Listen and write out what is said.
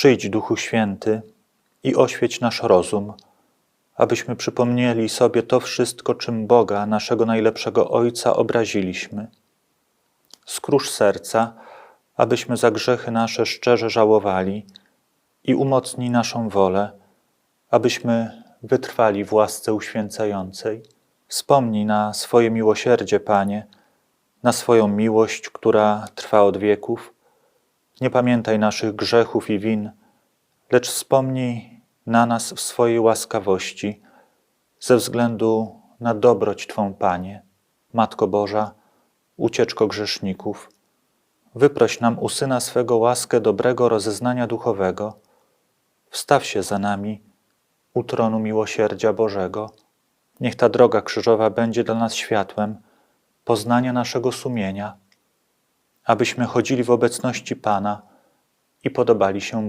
Przyjdź, Duchu Święty, i oświeć nasz rozum, abyśmy przypomnieli sobie to wszystko, czym Boga, naszego najlepszego Ojca, obraziliśmy. Skróż serca, abyśmy za grzechy nasze szczerze żałowali i umocnij naszą wolę, abyśmy wytrwali w łasce uświęcającej. Wspomnij na swoje miłosierdzie, Panie, na swoją miłość, która trwa od wieków. Nie pamiętaj naszych grzechów i win, lecz wspomnij na nas w swojej łaskawości, ze względu na dobroć Twą, Panie, Matko Boża, ucieczko grzeszników. Wyproś nam u Syna swego łaskę dobrego rozeznania duchowego. Wstaw się za nami u tronu miłosierdzia Bożego. Niech ta droga krzyżowa będzie dla nas światłem poznania naszego sumienia, abyśmy chodzili w obecności Pana i podobali się Bogu.